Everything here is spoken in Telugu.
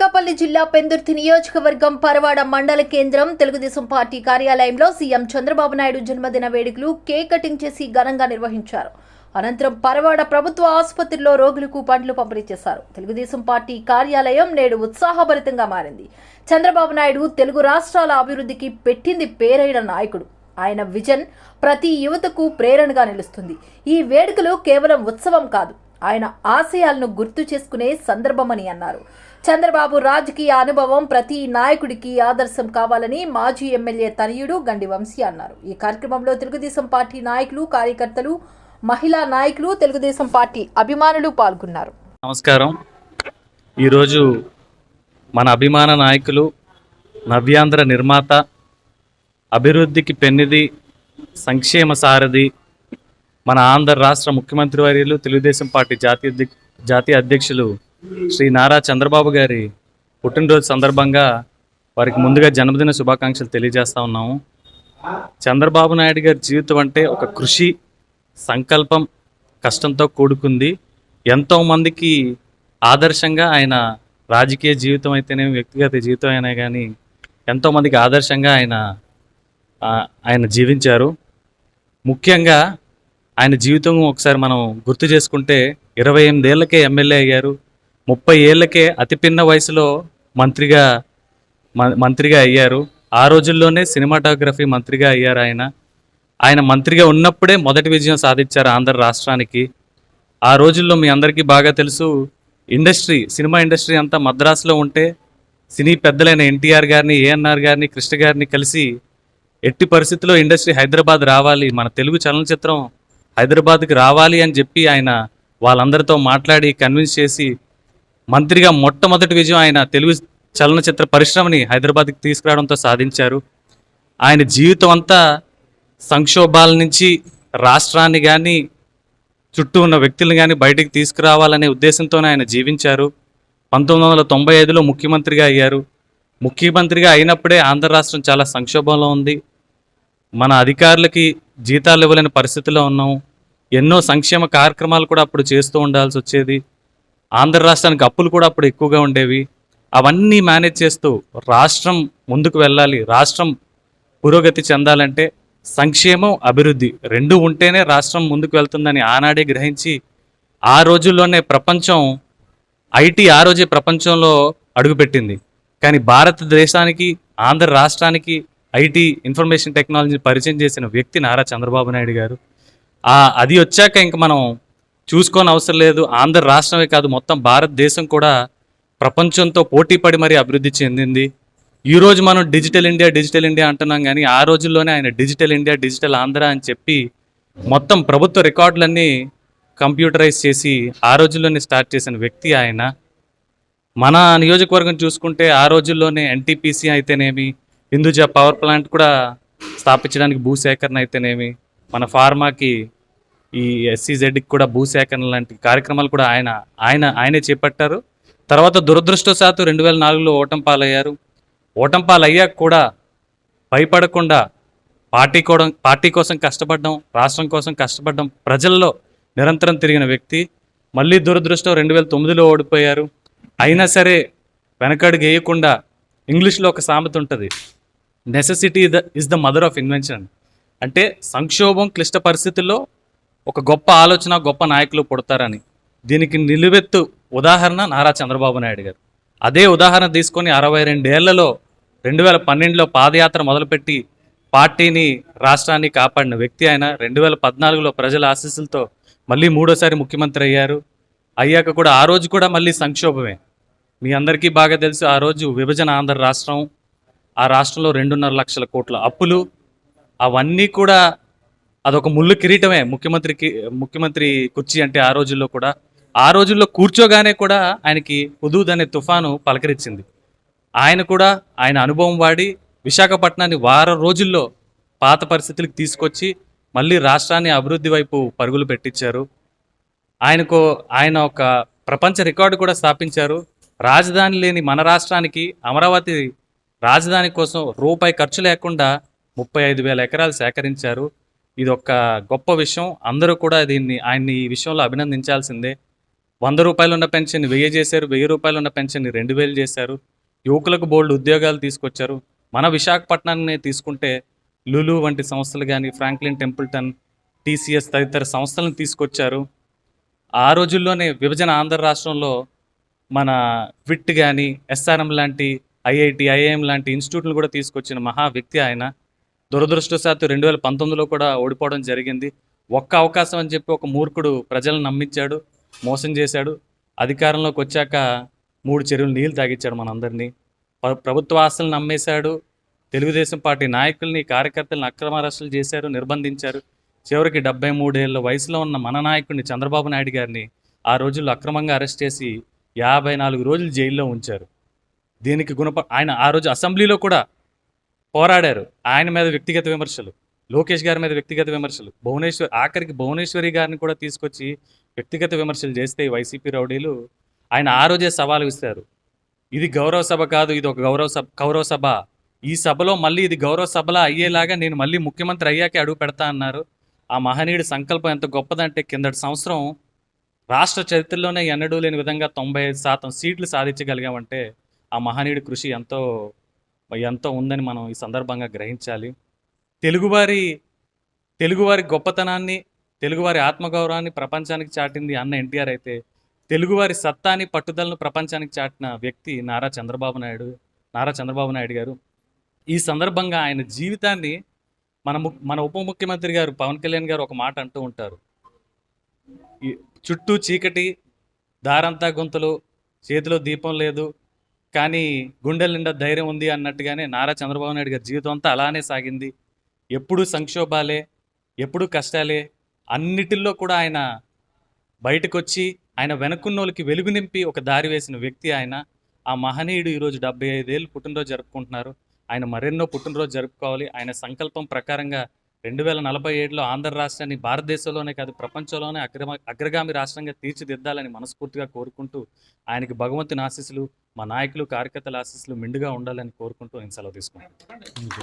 అనకాపల్లి జిల్లా పెందుర్తి నియోజకవర్గం పరవాడ మండల కేంద్రం తెలుగుదేశం పార్టీ కార్యాలయంలో సీఎం చంద్రబాబు నాయుడు జన్మదిన వేడుకలు కేక్ కటింగ్ చేసి ఘనంగా నిర్వహించారు. అనంతరం పరవాడ ప్రభుత్వ ఆసుపత్రిలో రోగులకు పండ్లు పంపిణీ చేశారు. తెలుగుదేశం పార్టీ కార్యాలయం నేడు ఉత్సాహభరితంగా మారింది. చంద్రబాబు నాయుడు తెలుగు రాష్ట్రాల అభివృద్ధికి పెట్టింది పేరైన నాయకుడు. ఆయన విజన్ ప్రతి యువతకు ప్రేరణగా నిలుస్తుంది. ఈ వేడుకలు కేవలం ఉత్సవం కాదు ఆయన ఆశయాలను గుర్తు చేసుకునే సందర్భమని అన్నారు. చంద్రబాబు రాజకీయ అనుభవం ప్రతి నాయకుడికి ఆదర్శం కావాలని మాజీ ఎమ్మెల్యే తనయుడు గండి వంశీ అన్నారు. ఈ కార్యక్రమంలో తెలుగుదేశం పార్టీ నాయకులు కార్యకర్తలు మహిళా నాయకులు తెలుగుదేశం పార్టీ అభిమానులు పాల్గొన్నారు. నమస్కారం. ఈరోజు మన అభిమాన నాయకులు నవ్యాంధ్ర నిర్మాత అభివృద్ధికి పెన్నిది సంక్షేమ సారథి మన ఆంధ్ర రాష్ట్ర ముఖ్యమంత్రి వర్యులు తెలుగుదేశం పార్టీ జాతీయ జాతీయ అధ్యక్షులు శ్రీ నారా చంద్రబాబు గారి పుట్టినరోజు సందర్భంగా వారికి ముందుగా జన్మదిన శుభాకాంక్షలు తెలియజేస్తా ఉన్నాము. చంద్రబాబు నాయుడు గారి జీవితం అంటే ఒక కృషి సంకల్పం కష్టంతో కూడుకుంది. ఎంతో మందికి ఆదర్శంగా ఆయన రాజకీయ జీవితం అయితేనేమి వ్యక్తిగత జీవితం అయినా కానీ ఎంతో మందికి ఆదర్శంగా ఆయన ఆయన జీవించారు. ముఖ్యంగా ఆయన జీవితం ఒకసారి మనం గుర్తు చేసుకుంటే ఇరవై ఎనిమిదేళ్ళకే ఎమ్మెల్యే అయ్యారు. ముప్పై ఏళ్ళకే అతి పిన్న వయసులో మంత్రిగా మ- మంత్రిగా అయ్యారు. ఆ రోజుల్లోనే సినిమాటోగ్రఫీ మంత్రిగా అయ్యారు ఆయన. ఆయన మంత్రిగా ఉన్నప్పుడే మొదటి విజయం సాధించారు ఆంధ్ర రాష్ట్రానికి. ఆ రోజుల్లో మీ అందరికీ బాగా తెలుసు ఇండస్ట్రీ సినిమా ఇండస్ట్రీ అంతా మద్రాసులో ఉంటే సినీ పెద్దలైన ఎన్టీఆర్ గారిని ఏఎన్ఆర్ గారిని కృష్ణ గారిని కలిసి ఎట్టి పరిస్థితుల్లో ఇండస్ట్రీ హైదరాబాద్ రావాలి మన తెలుగు చలనచిత్రం హైదరాబాద్కి రావాలి అని చెప్పి ఆయన వాళ్ళందరితో మాట్లాడి కన్విన్స్ చేసి మంత్రిగా మొట్టమొదటి విజయం ఆయన తెలుగు చలనచిత్ర పరిశ్రమని హైదరాబాద్కి తీసుకురావడంతో సాధించారు. ఆయన జీవితం అంతా సంక్షోభాల నుంచి రాష్ట్రాన్ని కానీ చుట్టూ ఉన్న వ్యక్తులను కానీ బయటికి తీసుకురావాలనే ఉద్దేశంతోనే ఆయన జీవించారు. పంతొమ్మిది వందల తొంభై ఐదులో ముఖ్యమంత్రిగా అయ్యారు. ముఖ్యమంత్రిగా అయినప్పుడే ఆంధ్ర రాష్ట్రం చాలా సంక్షోభంలో ఉంది. మన అధికారులకి జీతాలు ఇవ్వలేని పరిస్థితిలో ఉన్నాం. ఎన్నో సంక్షేమ కార్యక్రమాలు కూడా అప్పుడు చేస్తూ ఉండాల్సి వచ్చేది. ఆంధ్ర రాష్ట్రానికి అప్పులు కూడా అప్పుడు ఎక్కువగా ఉండేవి. అవన్నీ మేనేజ్ చేస్తూ రాష్ట్రం ముందుకు వెళ్ళాలి రాష్ట్రం పురోగతి చెందాలంటే సంక్షేమం అభివృద్ధి రెండు ఉంటేనే రాష్ట్రం ముందుకు వెళ్తుందని ఆనాడే గ్రహించి ఆ రోజుల్లోనే ప్రపంచం ఐటీ ఆ రోజే ప్రపంచంలో అడుగుపెట్టింది. కానీ భారతదేశానికి ఆంధ్ర రాష్ట్రానికి ఐటీ ఇన్ఫర్మేషన్ టెక్నాలజీ పరిచయం చేసిన వ్యక్తి నారా చంద్రబాబు నాయుడు గారు. అది వచ్చాక ఇంక మనం చూసుకోని అవసరం లేదు. ఆంధ్ర రాష్ట్రమే కాదు మొత్తం భారతదేశం కూడా ప్రపంచంతో పోటీ పడి మరీ అభివృద్ధి చెందింది. ఈ రోజు మనం డిజిటల్ ఇండియా డిజిటల్ ఇండియా అంటున్నాం కానీ ఆ రోజుల్లోనే ఆయన డిజిటల్ ఇండియా డిజిటల్ ఆంధ్ర అని చెప్పి మొత్తం ప్రభుత్వ రికార్డులన్నీ కంప్యూటరైజ్ చేసి ఆ రోజుల్లోనే స్టార్ట్ చేసిన వ్యక్తి ఆయన. మన నియోజకవర్గం చూసుకుంటే ఆ రోజుల్లోనే ఎన్టీపీసీ అయితేనేమి హిందూజా పవర్ ప్లాంట్ కూడా స్థాపించడానికి భూసేకరణ అయితేనేమి మన ఫార్మాకి ఈ ఎస్సీజెడ్కి కూడా భూసేకరణ లాంటి కార్యక్రమాలు కూడా ఆయన ఆయన ఆయనే చేపట్టారు. తర్వాత దురదృష్టవశాత్తు రెండు వేల నాలుగులో ఓటం పాలయ్యారు. ఓటం పాలయ్యాక కూడా భయపడకుండా పార్టీ కూడా పార్టీ కోసం కష్టపడడం రాష్ట్రం కోసం కష్టపడడం ప్రజల్లో నిరంతరం తిరిగిన వ్యక్తి. మళ్ళీ దురదృష్టం రెండు వేల తొమ్మిదిలో ఓడిపోయారు. అయినా సరే వెనకడుగు వేయకుండా ఇంగ్లీష్లో ఒక సామెత ఉంటుంది. Necessity the is the mother of invention అంటే సంక్షోభం క్లిష్ట పరిస్థితుల్లో ఒక గొప్ప ఆలోచన గొప్ప నాయకులు పుడతారని. దీనికి నిలువెత్తు ఉదాహరణ నారా చంద్రబాబు నాయుడు గారు. అదే ఉదాహరణ తీసుకొని అరవై రెండేళ్ళలో రెండు వేల పన్నెండులో పాదయాత్ర మొదలుపెట్టి పార్టీని రాష్ట్రాన్ని కాపాడిన వ్యక్తి ఆయన. రెండు వేల పద్నాలుగులో ప్రజల ఆశీస్సులతో మళ్ళీ మూడోసారి ముఖ్యమంత్రి అయ్యారు. అయ్యాక కూడా ఆ రోజు కూడా మళ్ళీ సంక్షోభమే. మీ అందరికీ బాగా తెలుసు ఆ రోజు విభజన ఆంధ్ర రాష్ట్రం. ఆ రాష్ట్రంలో రెండున్నర లక్షల కోట్ల అప్పులు. అవన్నీ కూడా అదొక ముళ్ళు కిరీటమే. ముఖ్యమంత్రికి ముఖ్యమంత్రి కుర్చీ అంటే ఆ రోజుల్లో కూడా ఆ రోజుల్లో కూర్చోగానే కూడా ఆయనకి హుదూద్ అనే తుఫాను పలకరించింది ఆయన కూడా ఆయన అనుభవం వాడి విశాఖపట్నాన్ని వారం రోజుల్లో పాత పరిస్థితులకు తీసుకొచ్చి మళ్ళీ రాష్ట్రాన్ని అభివృద్ధి వైపు పరుగులు పెట్టించారు ఆయనకు ఆయన ఒక ప్రపంచ రికార్డు కూడా స్థాపించారు. రాజధాని లేని మన రాష్ట్రానికి అమరావతి రాజధాని కోసం రూపాయి ఖర్చు లేకుండా ముప్పై ఐదు వేల ఎకరాలు సేకరించారు. ఇది ఒక గొప్ప విషయం. అందరూ కూడా దీన్ని ఆయన్ని ఈ విషయంలో అభినందించాల్సిందే. వంద రూపాయలు ఉన్న పెన్షన్ వెయ్యి చేశారు వెయ్యి రూపాయలు ఉన్న పెన్షన్ రెండు వేలు చేశారు. యువకులకు బోల్డ్ ఉద్యోగాలు తీసుకొచ్చారు. మన విశాఖపట్నాన్ని తీసుకుంటే లులు వంటి సంస్థలు కానీ ఫ్రాంక్లిన్ టెంపుల్టన్ టీసీఎస్ తదితర సంస్థలను తీసుకొచ్చారు. ఆ రోజుల్లోనే విభజన ఆంధ్ర రాష్ట్రంలో మన విట్ కానీ ఎస్ఆర్ఎం లాంటి ఐఐటి ఐఐఎం లాంటి ఇన్స్టిట్యూట్లు కూడా తీసుకొచ్చిన మహా వ్యక్తి ఆయన. దురదృష్టవశాత్తు రెండు వేల పంతొమ్మిదిలో కూడా ఓడిపోవడం జరిగింది. ఒక్క అవకాశం అని చెప్పి ఒక మూర్ఖుడు ప్రజలను నమ్మించాడు మోసం చేశాడు. అధికారంలోకి వచ్చాక మూడు చెరువులు నీళ్ళు తాగించాడు మనందరినీ. ప్రభుత్వ ఆస్తులను నమ్మేశాడు. తెలుగుదేశం పార్టీ నాయకుల్ని కార్యకర్తలను అక్రమ అరెస్టులు చేశారు నిర్బంధించారు. చివరికి డెబ్బై మూడేళ్ళ వయసులో ఉన్న మన నాయకుడిని చంద్రబాబు నాయుడు గారిని ఆ రోజుల్లో అక్రమంగా అరెస్ట్ చేసి యాభై నాలుగు రోజులు జైల్లో ఉంచారు. దీనికి గుణప ఆయన ఆ రోజు అసెంబ్లీలో కూడా పోరాడారు. ఆయన మీద వ్యక్తిగత విమర్శలు లోకేష్ గారి మీద వ్యక్తిగత విమర్శలు. భువనేశ్వర్ ఆఖరికి భువనేశ్వరి గారిని కూడా తీసుకొచ్చి వ్యక్తిగత విమర్శలు చేస్తే వైసీపీ రౌడీలు ఆయన ఆ రోజే సవాలు ఇస్తారు ఇది గౌరవ సభ కాదు ఇది ఒక గౌరవ సభ గౌరవ సభ. ఈ సభలో మళ్ళీ ఇది గౌరవ సభలా అయ్యేలాగా నేను మళ్ళీ ముఖ్యమంత్రి అయ్యాకే అడుగు పెడతా అన్నారు. ఆ మహనీయుడి సంకల్పం ఎంత గొప్పదంటే కిందటి సంవత్సరం రాష్ట్ర చరిత్రలోనే ఎన్నడూ లేని విధంగా తొంభై ఐదు శాతం సీట్లు సాధించగలిగామంటే ఆ మహనీయుడి కృషి ఎంతో ఎంతో ఉందని మనం ఈ సందర్భంగా గ్రహించాలి. తెలుగువారి తెలుగువారి గొప్పతనాన్ని తెలుగువారి ఆత్మగౌరవాన్ని ప్రపంచానికి చాటింది అన్న ఎన్టీఆర్ అయితే తెలుగువారి సత్తాని పట్టుదలను ప్రపంచానికి చాటిన వ్యక్తి నారా చంద్రబాబు నాయుడు నారా చంద్రబాబు నాయుడు గారు. ఈ సందర్భంగా ఆయన జీవితాన్ని మన ము మన ఉప ముఖ్యమంత్రి గారు పవన్ కళ్యాణ్ గారు ఒక మాట అంటూ ఉంటారు. చుట్టూ చీకటి దారంతా గుంతలు చేతిలో దీపం లేదు కానీ గుండెల నిండా ధైర్యం ఉంది అన్నట్టుగానే నారా చంద్రబాబు నాయుడు గారి జీవితం అంతా అలానే సాగింది. ఎప్పుడూ సంక్షోభాలే ఎప్పుడూ కష్టాలే అన్నిటిల్లో కూడా ఆయన బయటకు వచ్చి ఆయన వెనక్కున్నోళ్ళకి వెలుగు నింపి ఒక దారి వేసిన వ్యక్తి ఆయన. ఆ మహనీయుడు ఈరోజు డెబ్బై ఐదేళ్ళు పుట్టినరోజు జరుపుకుంటున్నారు. ఆయన మరెన్నో పుట్టినరోజు జరుపుకోవాలి. ఆయన సంకల్పం ప్రకారంగా రెండు వేల నలభై ఏడులో ఆంధ్ర రాష్ట్రాన్ని భారతదేశంలోనే కాదు ప్రపంచంలోనే అగ్రమ అగ్రగామి రాష్ట్రంగా తీర్చిదిద్దాలని మనస్ఫూర్తిగా కోరుకుంటూ ఆయనకి భగవంతుని ఆశీస్సులు మా నాయకులు కార్యకర్తల ఆశీస్సులు మిండుగా ఉండాలని కోరుకుంటూ నేను సెలవు తీసుకున్నాను